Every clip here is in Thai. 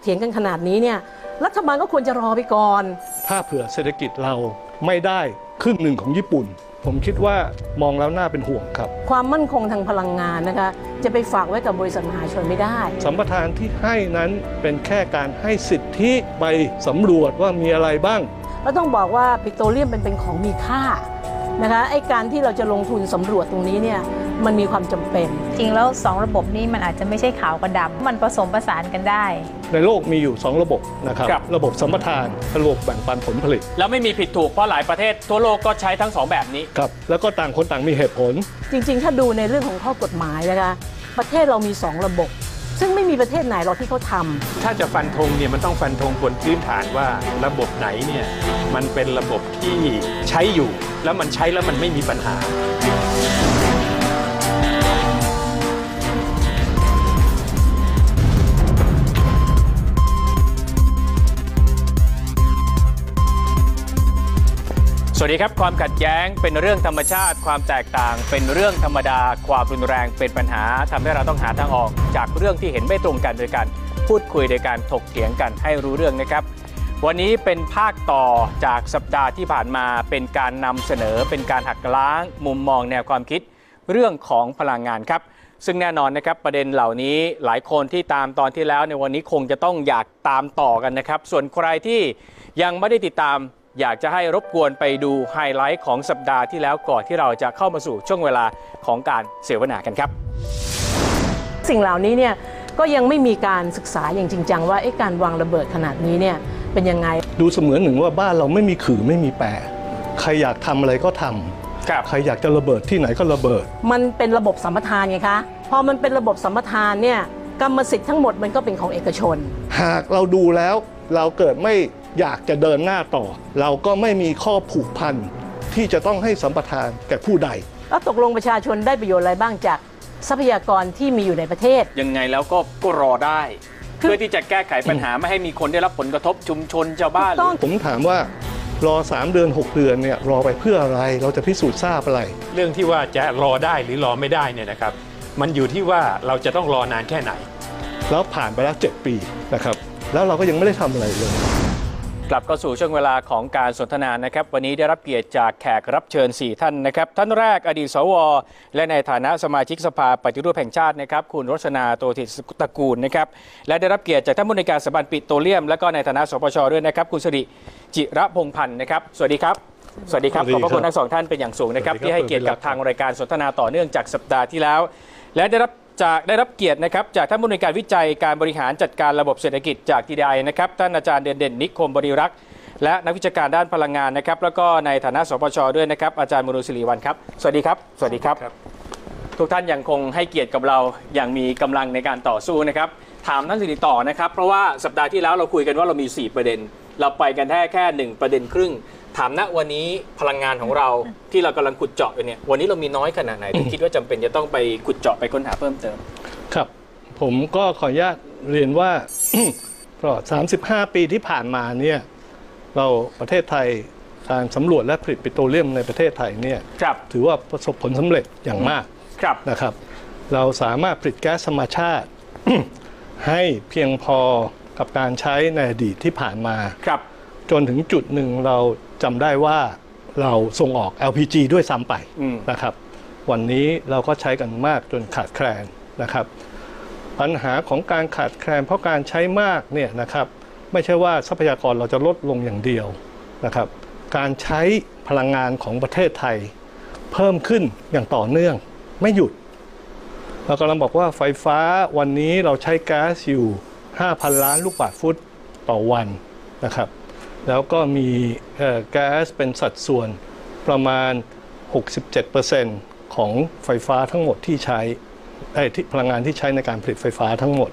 เถียงกันขนาดนี้เนี่ยรัฐบาลก็ควรจะรอไปก่อน ถ้าเผื่อเศรษฐกิจเราไม่ได้ครึ่งหนึ่งของญี่ปุ่น ผมคิดว่ามองแล้วน่าเป็นห่วงครับ ความมั่นคงทางพลังงานนะคะ จะไปฝากไว้กับบริษัทมหาชนไม่ได้ สัมปทานที่ให้นั้นเป็นแค่การให้สิทธิไปสำรวจว่ามีอะไรบ้าง แล้วต้องบอกว่าปิโตรเลียมเป็นเป็นของมีค่านะคะไอ้การที่เราจะลงทุนสำรวจตรงนี้เนี่ย มันมีความจำเป็น จริงแล้ว 2 ระบบนี้มันอาจจะไม่ใช่ขาวกับดำมันผสมผสานกันได้ ในโลกมีอยู่ 2 ระบบนะครับครับระบบสัมปทานกับระบบแบ่งปันผลผลิต แล้วไม่มีผิดถูกเพราะหลายประเทศทั่วโลกก็ใช้ทั้งสองแบบนี้ครับแล้วก็ต่างคนต่างมีเหตุผล จริง ๆ ถ้าดูในเรื่องของข้อกฎหมายนะคะประเทศเรามี 2 ระบบ ซึ่งไม่มีประเทศไหนหรอกที่เขาทำถ้าจะฟันธงเนี่ยมันต้องฟันธงบนพื้นฐานว่าระบบไหนเนี่ยมันเป็นระบบที่ใช้อยู่ แล้วมันใช้แล้วมันไม่มีปัญหา สวัสดีครับ ความขัดแย้งเป็นเรื่องธรรมชาติ ความแตกต่าง เป็นเรื่องธรรมดา ความรุนแรงเป็นปัญหาทำให้เราต้องหาทางออก จากเรื่องที่เห็นไม่ตรงกันโดยการพูดคุยโดยการถกเถียงกันให้รู้เรื่องนะครับ วันนี้เป็นภาคต่อจากสัปดาห์ที่ผ่านมาเป็นการนำเสนอ เป็นการหักล้าง มุมมองแนวความคิดเรื่องของพลังงานครับ ซึ่งแน่นอนนะครับประเด็นเหล่านี้หลายคนที่ตามตอนที่แล้วในวันนี้คงจะต้องอยากตามต่อกันนะครับ ส่วนใครที่ยังไม่ได้ติดตาม อยากจะให้รบกวนไปดูไฮไลท์ของสัปดาห์ที่แล้วก่อนที่เราจะเข้ามาสู่ช่วงเวลาของการเสวนากันครับ สิ่งเหล่านี้เนี่ยก็ยังไม่มีการศึกษาอย่างจริงจังว่าไอ้การวางระเบิดขนาดนี้เนี่ยเป็นยังไง ดูเสมือนหนึ่งว่าบ้านเราไม่มีขื่อไม่มีแปรใครอยากทำอะไรก็ทำครับใครอยากจะระเบิดที่ไหนก็ระเบิด มันเป็นระบบสัมปทานไงคะพอมันเป็นระบบสัมปทานเนี่ยกรรมสิทธิ์ทั้งหมดมันก็เป็นของเอกชน หากเราดูแล้วเราเกิดไม่ อยากจะเดินหน้าต่อ เราก็ไม่มีข้อผูกพันที่จะต้องให้สัมปทานแก่ผู้ใด แล้วตกลงประชาชนได้ประโยชน์อะไรบ้างจากทรัพยากรที่มีอยู่ในประเทศ ยังไงแล้วก็ก็รอได้คือเพื่อที่จะแก้ไขปัญหาไม่ให้มีคนได้รับผลกระทบชุมชนชาวบ้านถูกต้องผมถามว่ารอ 3 เดือน 6 เดือนเนี่ยรอไปเพื่ออะไรเราจะพิสูจน์ทราบอะไร เรื่องที่ว่าจะรอได้หรือรอไม่ได้เนี่ยนะครับ มันอยู่ที่ว่าเราจะต้องรอนานแค่ไหน แล้วผ่านไปแล้ว 7 ปีนะครับ แล้วเราก็ยังไม่ได้ทำอะไรเลย กลับเข้าสู่ช่วงเวลาของการสนทนานะครับ วันนี้ได้รับเกียรติจากแขกรับเชิญ 4 ท่านนะครับ ท่านแรกอดีตสว และในฐานะสมาชิกสภาปฏิรูปแห่งชาตินะครับ คุณรสนาโตติสตระกูลนะครับ และได้รับเกียรติจากท่านผู้ในวยการสถาบันปิโตรเลียม และก็ในฐานะสปชด้วยนะครับ คุณสิริจิระพงษ์พันธ์นะครับ สวัสดีครับ สวัสดีครับสวัสขดีอบพระคุณครับทั้งสองท่านเป็นอย่างสูงนะครับสวัสดีครับที่ให้เกียรติกับครับทางรายการสนทนาต่อเนื่องจากสัปดาห์ที่แล้ว และได้รับ จากได้รับเกียรตินะครับจากท่านผู้ในวยการวิจัยการบริหารจัดการระบบเศรษฐกิจจากทีไดนะครับท่านอาจารย์เด่นเด่นนิคมบริรักษ์และนักวิชาการด้านพลังงานนะครับ แล้วก็ในฐานะสปชด้วยนะครับอาจารย์มรุศิริวัลครับสวัสดีครับ สวัสดีครับครับ ทุกท่านยังคงให้เกียรติกับเราอย่างมีกำลังในการต่อสู้นะครับถามท่านสิริต่อนะครับ เพราะว่าสัปดาห์ที่แล้วเราคุยกันว่าเรามี 4 ประเด็น เราไปกันแค่แค่ 1 ประเด็นครึ่ง ถามณวันนี้พลังงานของเราที่เรากำลังขุดเจาะอยู่เนี่ยวันนี้เรามีน้อยขนาดไหนถึงคิดว่าจำเป็นจะต้องไปขุดเจาะไปค้นหาเพิ่มเติม ครับ ผมก็ขออนุญาตเรียนว่าตลอด35 ปีที่ผ่านมาเนี่ยเราประเทศไทยการสำรวจและผลิตปิโตรเลียมในประเทศไทยเนี่ยครับถือว่าประสบผลสำเร็จอย่างมากครับนะครับ เราสามารถผลิตแก๊สธรรมชาติ ให้เพียงพอกับการใช้ในอดีตที่ผ่านมาครับจนถึงจุดหนึ่งเรา จำได้ว่าเราส่งออก LPG ด้วยซ้ำไปอืมนะครับ วันนี้เราก็ใช้กันมากจนขาดแคลนนะครับ ปัญหาของการขาดแคลน เพราะการใช้มากเนี่ยนะครับ ไม่ใช่ว่าทรัพยากรเราจะลดลงอย่างเดียวนะครับ การใช้พลังงานของประเทศไทย เพิ่มขึ้นอย่างต่อเนื่องไม่หยุด เรากำลังบอกว่าไฟฟ้าวันนี้เราใช้แก๊สอยู่ 5,000 ล้านลูกบาศก์ฟุตต่อวันนะครับ แล้วก็มีแก๊สเป็นสัดส่วนประมาณ 67%ของไฟฟ้าทั้งหมดที่ใช้เอ้ที่พลังงานที่ใช้ในการผลิตไฟฟ้าทั้งหมด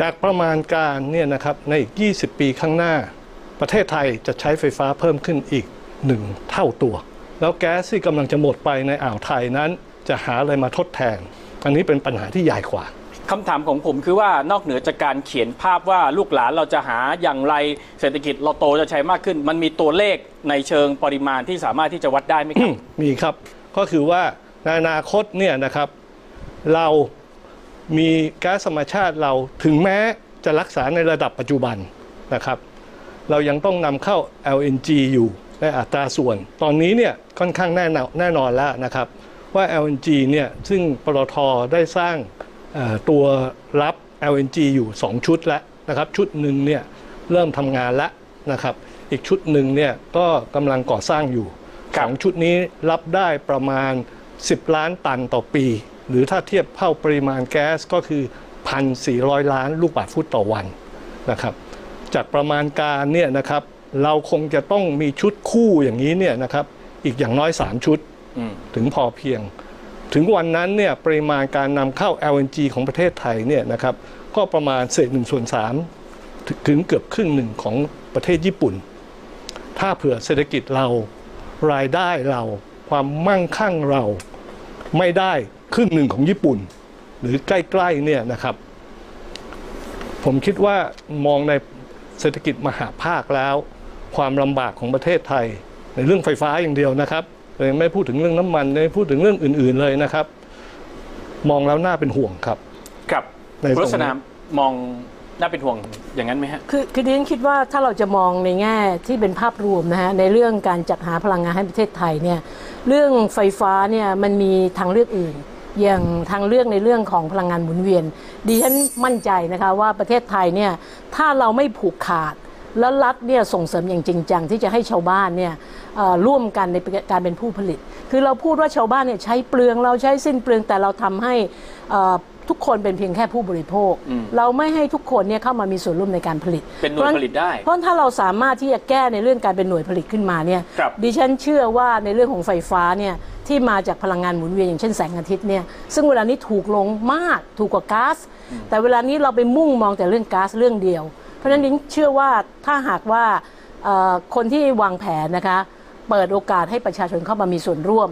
จากประมาณการเนี่ยนะครับในอีก 20 ปีข้างหน้า ประเทศไทยจะใช้ไฟฟ้าเพิ่มขึ้นอีก 1 เท่าตัว แล้วแก๊สที่กำลังจะหมดไปในอ่าวไทยนั้น จะหาอะไรมาทดแทน อันนี้เป็นปัญหาที่ใหญ่กว่า คำถามของผมคือว่านอกเหนือจากการเขียนภาพว่าลูกหลานเราจะหาอย่างไรเศรษฐกิจเราโตจะใช้มากขึ้น มันมีตัวเลขในเชิงปริมาณที่สามารถที่จะวัดได้ไหมครับ มีครับก็คือว่าในอนาคตเนี่ยนะครับ เรามีแก๊สธรรมชาติเราถึงแม้จะรักษาในระดับปัจจุบันนะครับ เรายังต้องนำเข้า LNG อยู่ในอัตราส่วน ตอนนี้เนี่ยค่อนข้างแน่นอนแน่นอนแล้วนะครับ ว่า LNG เนี่ยซึ่งปตทได้สร้าง ตัวรับ LNG อยู่ 2 ชุดแล้วนะครับ ชุดหนึ่งเนี่ยเริ่มทำงานแล้วนะครับ อีกชุดหนึ่งเนี่ยก็กำลังก่อสร้างอยู่ครับสองชุดนี้รับได้ประมาณ 10 ล้านตันต่อปี หรือถ้าเทียบเท่าปริมาณแก๊สก็คือ 1,400 ล้านลูกบาศก์ฟุตต่อวันนะครับ จากประมาณการเนี่ยนะครับเราคงจะต้องมีชุดคู่อย่างนี้เนี่ยนะครับ อีกอย่างน้อย 3 ชุดอืมถึงพอเพียง ถึงวันนั้นเนี่ยปริมาณการนำเข้า LNG ของประเทศไทยเนี่ยนะครับก็ประมาณเศษหนึ่งส่วนสามถึงเกือบครึ่งหนึ่งของประเทศญี่ปุ่น ถ้าเผื่อเศรษฐกิจเรารายได้เราความมั่งคั่งเราไม่ได้ครึ่งหนึ่งของญี่ปุ่น หรือใกล้ๆเนี่ยนะครับ ผมคิดว่ามองในเศรษฐกิจมหาภาคแล้ว ความลำบากของประเทศไทย ในเรื่องไฟฟ้าอย่างเดียวนะครับ เรายังไม่พูดถึงเรื่องน้ำมันไม่พูดถึงเรื่องอื่น ๆเลยนะครับ มองแล้วน่าเป็นห่วงครับครับในตรงนี้รสนามมองน่าเป็นห่วงอย่างนั้นไหมฮะคือคือดิฉันคิดว่าถ้าเราจะมองในแง่ที่เป็นภาพรวมนะฮะในเรื่องการจัดหาพลังงานให้ประเทศไทยเนี่ยเรื่องไฟฟ้าเนี่ยมันมีทางเลือกอื่น อย่างทางเลือกในเรื่องของพลังงานหมุนเวียนดิฉันมั่นใจนะคะว่าประเทศไทยเนี่ยถ้าเราไม่ผูกขาด แล้วรัฐเนี่ยส่งเสริมอย่างจริงจังที่จะให้ชาวบ้านเนี่ยเอ่อร่วมกันในการเป็นผู้ผลิต คือเราพูดว่าชาวบ้านเนี่ยใช้เปลืองเราใช้สิ้นเปลืองแต่เราทำให้เอ่อทุกคนเป็นเพียงแค่ผู้บริโภคอืมเราไม่ให้ทุกคนเนี่ยเข้ามามีส่วนร่วมในการผลิต เป็นหน่วยผลิตได้ เพราะถ้าเราสามารถที่จะแก้ในเรื่องการเป็นหน่วยผลิตขึ้นมาเนี่ยครับดิฉันเชื่อว่าในเรื่องของไฟฟ้าเนี่ยที่มาจากพลังงานหมุนเวียนอย่างเช่นแสงอาทิตย์เนี่ยซึ่งเวลานี้ถูกลงมากถูกกว่าก๊าซแต่เวลานี้เราไปมุ่งมองแต่เรื่องก๊าซเรื่องเดียว เพราะฉะนั้นดิฉันเชื่อว่าถ้าหากว่าเอ่อคนที่วางแผนนะคะเปิดโอกาสให้ประชาชนเข้ามามีส่วนร่วม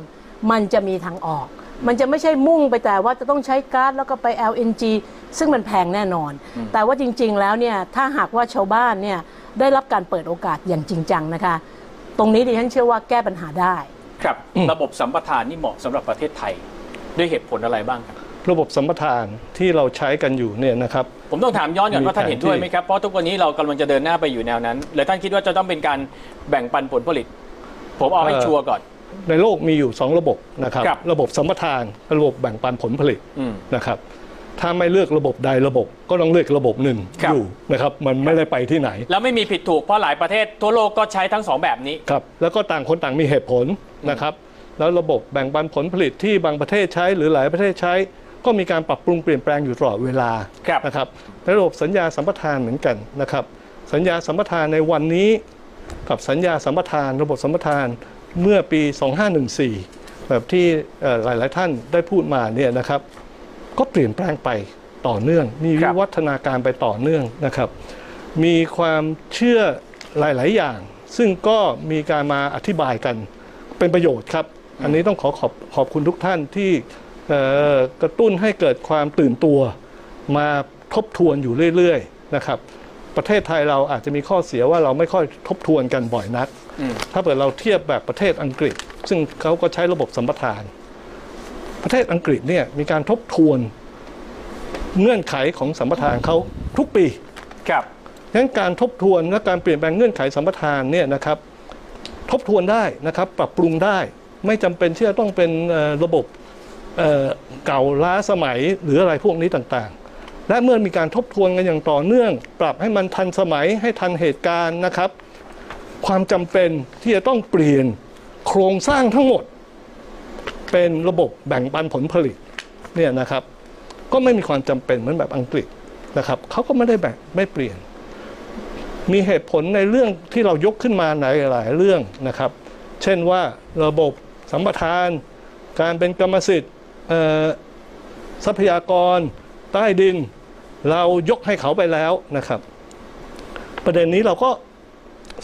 มันจะมีทางออก มันจะไม่ใช่มุ่งไปแต่ว่าจะต้องใช้ก๊าซแล้วก็ไป LNG ซึ่งมันแพงแน่นอน แต่ว่าจริง ๆ แล้วเนี่ยถ้าหากว่าชาวบ้านเนี่ยได้รับการเปิดโอกาสอย่างจริงจังนะคะ ตรงนี้ดิฉันเชื่อว่าแก้ปัญหาได้ ครับ ระบบสัมปทานนี่เหมาะสำหรับประเทศไทยด้วยเหตุผลอะไรบ้างครับ ระบบสัมปทานที่เราใช้กันอยู่เนี่ยนะครับ ผมต้องถามย้อนก่อนมีว่าท่านเห็นด้วยแผนที่ไหมครับ เพราะทุกวันนี้เรากำลังจะเดินหน้าไปอยู่แนวนั้นหรือท่านคิดว่าจะต้องเป็นการแบ่งปันผลผลิต ผมเอาให้ชัวร์ก่อน ในโลกมีอยู่ 2 ระบบนะครับครับระบบสัมปทานกับระบบแบ่งปันผลผลิตอืมนะครับ ถ้าไม่เลือกระบบใดระบบ ก็ต้องเลือกระบบหนึ่งครับอยู่นะครับ มันไม่ได้ไปที่ไหน แล้วไม่มีผิดถูกเพราะหลายประเทศทั่วโลกก็ใช้ทั้งสองแบบนี้ครับแล้วก็ต่างคนต่างมีเหตุผลนะครับ แล้วระบบแบ่งปันผลผลิตที่บางประเทศใช้หรือหลายประเทศใช้ ก็มีการปรับปรุงเปลี่ยนแปลงอยู่ตลอดเวลาครับนะครับในระบบสัญญาสัมปทานเหมือนกันนะครับ สัญญาสัมปทานในวันนี้กับสัญญาสัมปทาน ระบบสัมปทานเมื่อปี 2514 แบบที่เอ่อหลาย ๆ ท่านได้พูดมาเนี่ยนะครับ ก็เปลี่ยนแปลงไปต่อเนื่อง มีครัวิบวัฒนาการไปต่อเนื่องนะครับ มีความเชื่อหลาย ๆ อย่าง ซึ่งก็มีการมาอธิบายกันเป็นประโยชน์ครับ อันนี้ต้องขอขอบขอบคุณทุกท่านที่เอ่อ กระตุ้นให้เกิดความตื่นตัว มาทบทวนอยู่เรื่อยๆนะครับ ประเทศไทยเราอาจจะมีข้อเสียว่าเราไม่ค่อยทบทวนกันบ่อยนักอืมถ้าเกิดเราเทียบแบบประเทศอังกฤษ ซึ่งเขาก็ใช้ระบบสัมปทาน ประเทศอังกฤษเนี่ยมีการทบทวนเงื่อนไขของสัมปทานเขาทุกปี ครับงั้นการทบทวนและการเปลี่ยนแปลงเงื่อนไขสัมปทานเนี่ยนะครับ ทบทวนได้นะครับ ปรับปรุงได้ ไม่จำเป็นที่จะต้องเป็นเอ่อระบบ เเก่าล้าสมัยหรืออะไรพวกนี้ต่างๆ และเมื่อมีการทบทวนกันอย่างต่อเนื่อง ปรับให้มันทันสมัยให้ทันเหตุการณ์นะครับ ความจำเป็นที่จะต้องเปลี่ยนโครงสร้างทั้งหมด เป็นระบบแบ่งปันผลผลิตเนี่ยนะครับ ก็ไม่มีความจำเป็นเหมือนแบบอังกฤษนะครับเขาก็ไม่ได้แบ่งไม่เปลี่ยน มีเหตุผลในเรื่องที่เรายกขึ้นมาในหลายเรื่องนะครับ เช่นว่าระบบสัมปทาน การเป็นกรรมสิทธิ์ ทรัพยากรใต้ดิน เรายกให้เขาไปแล้วนะครับ ประเด็นนี้เราก็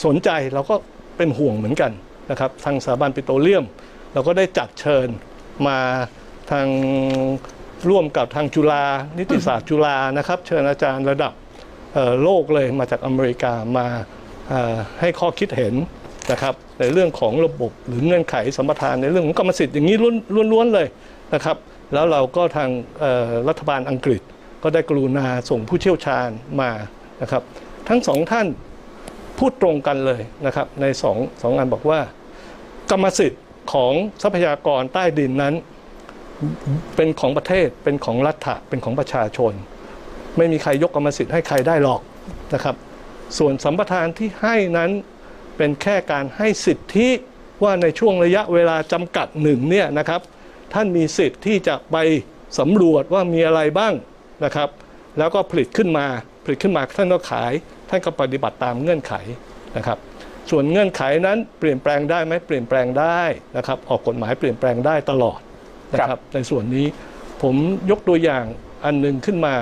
สนใจเราก็เป็นห่วงเหมือนกันนะครับ ทางสถาบันปิโตรเลียม เราก็ได้จัดเชิญมาทางร่วมกับทางจุฬานิติศาสตร์จุฬานะครับ เชิญอาจารย์ระดับโลกเลยมาจากอเมริกามาให้ข้อคิดเห็นนะครับในเรื่องของระบบหรือเงื่อนไขสัมปทานในเรื่องของกรรมสิทธิ์อย่างนี้ล้วนๆเลย นะครับ แล้วเราก็ทางรัฐบาลอังกฤษ ก็ได้กรุณาส่งผู้เชี่ยวชาญมานะครับ ทั้งสองท่านพูดตรงกันเลยนะครับ ในสองสองงานบอกว่า กรรมสิทธิ์ของทรัพยากรใต้ดินนั้น เป็นของประเทศเป็นของรัฐะเป็นของประชาชน ไม่มีใครยกกรรมสิทธิ์ให้ใครได้หรอกนะครับ ส่วนสัมปทานที่ให้นั้นเป็นแค่การให้สิทธิว่าในช่วงระยะเวลาจำกัดหนึ่งเนี่ยนะครับ ท่านมีสิทธิ์ที่จะไปสำรวจว่ามีอะไรบ้างนะครับ แล้วก็ผลิตขึ้นมาผลิตขึ้นมาท่านก็ขาย ท่านก็ปฏิบัติตามเงื่อนไขนะครับส่วนเงื่อนไขนั้นเปลี่ยนแปลงได้ไหมเปลี่ยนแปลงได้นะครับออกกฎหมายเปลี่ยนแปลงได้ตลอดนะคครัรับบในส่วนนี้ผมยกตัวอย่างอันหนึ่งขึ้นมา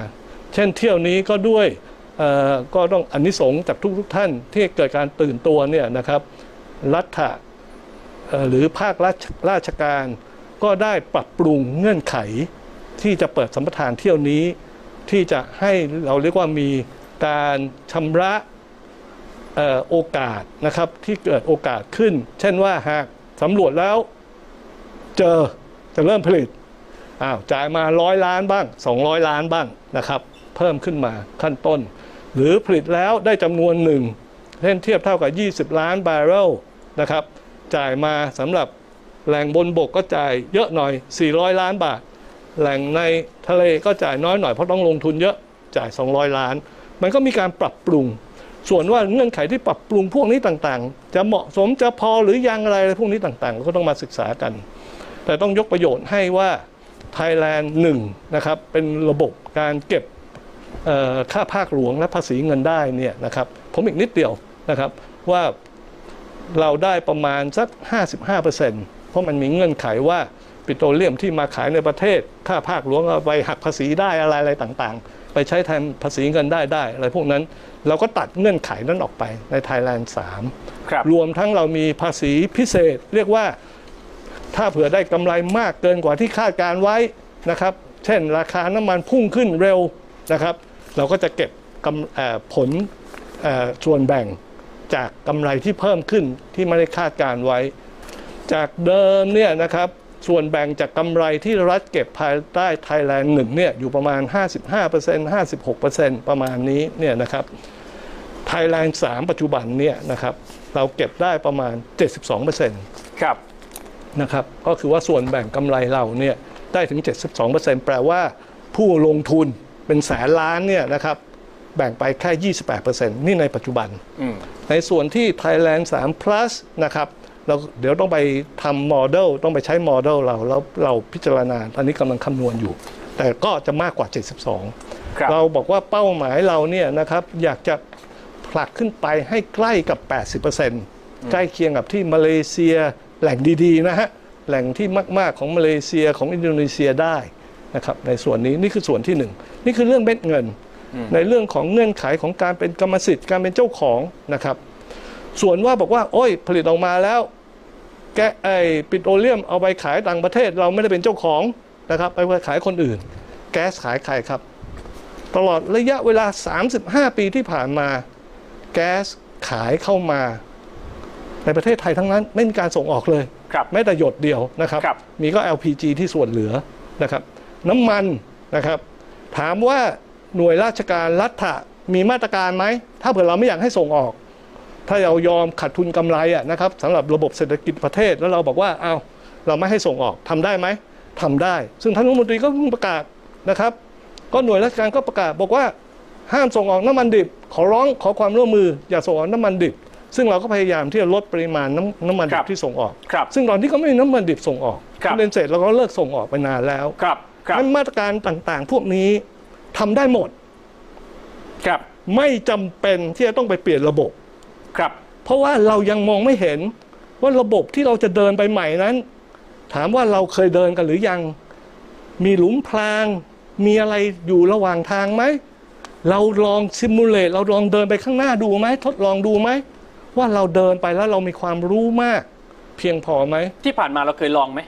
เช่นเที่ยวนี้ก็ด้วยเอ่อก็ต้องอนนิสงส์จากทุกทท่านที่เกิดการตื่นตัวเนี่ยนะครับรัฐะเอ่อหรือภาคราชราชการ ก็ได้ปรับปรุงเงื่อนไข ที่จะเปิดสัมปทานเที่ยวนี้ ที่จะให้เราเรียกว่ามีการชำระออโอกาสนะครับที่เกิดโอกาสขึ้น เช่นว่าหากสำรวจแล้วเจอจะเริ่มผลิตอ้าวจ่ายมาร้อยล้านบ้าง 200 ล้านบ้างนะครับ เพิ่มขึ้นมาขั้นต้น หรือผลิตแล้วได้จำนวนหนึ่งเช่นเทียบเท่ากับ 20 ล้านบาร์เรลนะครับ จ่ายมาสำหรับ แหล่งบนบกก็จ่ายเยอะหน่อย 400 ล้านบาท แหล่งในทะเลก็จ่ายน้อยหน่อยเพราะต้องลงทุนเยอะจ่าย 200 ล้าน มันก็มีการปรับปรุง ส่วนว่าเงื่อนไขที่ปรับปรุงพวกนี้ต่างๆ จะเหมาะสมจะพอหรือยังอะไรอะไรพวกนี้ต่างๆเราก็ต้องมาศึกษากัน แต่ต้องยกประโยชน์ให้ว่า Thailand 1นะครับเป็นระบบการเก็บค่าภาคหลวงและภาษีเงินได้เนี่ยนะครับผมอีกนิดเดียวนะครับว่าเราได้ประมาณสัก 55%เพราะมันมีเงื่อนไขว่าปิโตรเลียมที่มาขายในประเทศค่าภาคหลวงเอาไปหักภาษีได้อะไรอะไรต่างๆ ไปใช้แทนภาษีเงินได้ได้ อะไรพวกนั้นเราก็ตัดเงื่อนไขนั้นออกไปใน Thailand 3ครับรวมทั้งเรามีภาษีพิเศษ เรียกว่าถ้าเผื่อได้กำไรมากเกินกว่าที่คาดการไว้นะครับ เช่นราคาน้ำมันพุ่งขึ้นเร็วนะครับ เราก็จะเก็บกำเอ่อผลเอ่อส่วนแบ่งจากกำไรที่เพิ่มขึ้นที่ไม่ได้คาดการไว้ จากเดิมเนี่ยนะครับส่วนแบ่งจากกำไรที่รัฐเก็บภายใต้ไทยแลนด์หนึ่งเนี่ยอยู่ประมาณ 55% 56%ประมาณนี้เนี่ยนะครับไทยแลนด์3ปัจจุบันเนี่ยนะครับเราเก็บได้ประมาณ 72%ครับนะครับก็คือว่าส่วนแบ่งกำไรเราเนี่ยได้ถึง 72%แปลว่าผู้ลงทุนเป็นแสนล้านเนี่ยนะครับแบ่งไปแค่ 28%นี่ในปัจจุบันอืมในส่วนที่ Thailand 3 plus นะครับ เราเดี๋ยวต้องไปทำโมเดลต้องไปใช้โมเดลเราแล้วเราพิจารณาตอนนี้กำลังคำนวณอยู่ แต่ก็จะมากกว่า 72ครับเราบอกว่าเป้าหมายเราเนี่ยนะครับอยากจะผลักขึ้นไปให้ใกล้กับ 80%ใกล้เคียงกับที่มาเลเซียแหล่งดีๆนะฮะแหล่งที่มาก ๆ ของมาเลเซียของอินโดนีเซียได้นะครับในส่วนนี้นี่คือส่วนที่หนึ่งนี่คือเรื่องเม็ดเงิน ในเรื่องของเงื่อนไขของการเป็นกรรมสิทธิ์การเป็นเจ้าของนะครับ ส่วนว่าบอกว่า โอ้ย ผลิตออกมาแล้ว แกไอปิโตรเลียมเอาไปขายต่างประเทศ เราไม่ได้เป็นเจ้าของนะครับ ไปขายคนอื่น แก๊สขายใครครับ ตลอดระยะเวลา 35 ปีที่ผ่านมา แก๊สขายเข้ามา ในประเทศไทยทั้งนั้น ไม่มีการส่งออกเลยครับแม้แต่หยดเดียวนะครับครับมีก็ LPG ที่ส่วนเหลือนะครับ น้ำมันนะครับ ถามว่าหน่วยราชการรัฐะมีมาตรการไหม ถ้าเผื่อเราไม่อยากให้ส่งออก ถ้าเรายอมขาดทุนกำไรอะนะครับสำหรับระบบเศรษฐกิจประเทศแล้วเราบอกว่าเอาเราไม่ให้ส่งออกทำได้ไหมทำได้ ซึ่งท่านรัฐมนตรีก็เพิ่งประกาศนะครับ ก็หน่วยราชการก็ประกาศบอกว่าห้ามส่งออกน้ำมันดิบ ขอร้องขอความร่วมมืออย่าส่งออกน้ำมันดิบ ซึ่งเราก็พยายามที่จะลดปริมาณน้ำน้ำมันคดิรับบที่ส่งออกครับซึ่งตอนที่ก็ไม่มีน้ำมันดิบส่งออกครับเป็นเสร็จเราก็เลิกส่งออกไปนานแล้วครับครับนั้นมาตรการต่างๆ พวกนี้ทำได้หมดครับไม่จำเป็นที่จะต้องไปเปลี่ยนระบบ ครับ เพราะว่าเรายังมองไม่เห็นว่าระบบที่เราจะเดินไปใหม่นั้น ถามว่าเราเคยเดินกันหรือยัง มีหลุมพราง มีอะไรอยู่ระหว่างทางไหม เราลองซิมูเลตเราลองเดินไปข้างหน้าดูไหมทดลองดูไหม ว่าเราเดินไปแล้วเรามีความรู้มาก เพียงพอไหม ที่ผ่านมาเราเคยลองไหม